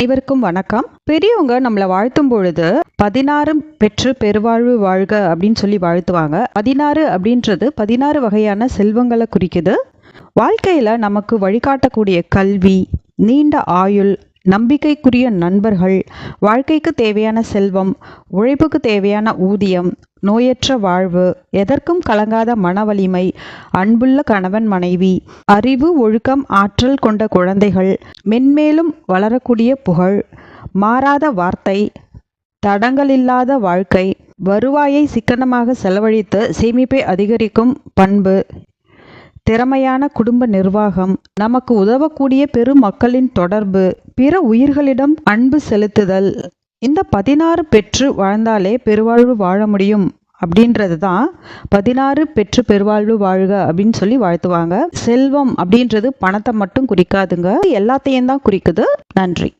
அனைவருக்கும் வணக்கம். பெரியவங்க நம்மளை வாழ்த்தும் பொழுது பதினாறு பெற்று பெருவாழ்வு வாழ்க அப்படின்னு சொல்லி வாழ்த்துவாங்க. பதினாறு அப்படின்றது பதினாறு வகையான செல்வங்களை குறிக்குது. வாழ்க்கையில் நமக்கு வழிகாட்டக்கூடிய கல்வி நீண்ட ஆயுள் நம்பிக்கைக்குரிய நண்பர்கள் வாழ்க்கைக்கு தேவையான செல்வம் உழைப்புக்கு தேவையான ஊதியம் நோயற்ற வாழ்வு எதற்கும் கலங்காத மன வலிமை அன்புள்ள கணவன் மனைவி அறிவு ஒழுக்கம் ஆற்றல் கொண்ட குழந்தைகள் மென்மேலும் வளரக்கூடிய புகழ் மாறாத வார்த்தை தடங்களில்லாத வாழ்க்கை வருவாயை சிக்கனமாக செலவழித்து சேமிப்பை அதிகரிக்கும் பண்பு திறமையான குடும்ப நிர்வாகம் நமக்கு உதவக்கூடிய பெருமக்களின் தொடர்பு பிற உயிர்களிடம் அன்பு செலுத்துதல். இந்த பதினாறு பெற்று வாழ்ந்தாலே பெருவாழ்வு வாழ முடியும். அப்படின்றது தான் பதினாறு பெற்று பெருவாழ்வு வாழ்க அப்படின்னு சொல்லி வாழ்த்துவாங்க. செல்வம் அப்படின்றது பணத்தை மட்டும் குறிக்காதுங்க. எல்லாத்தையும் தான் குறிக்குது. நன்றி.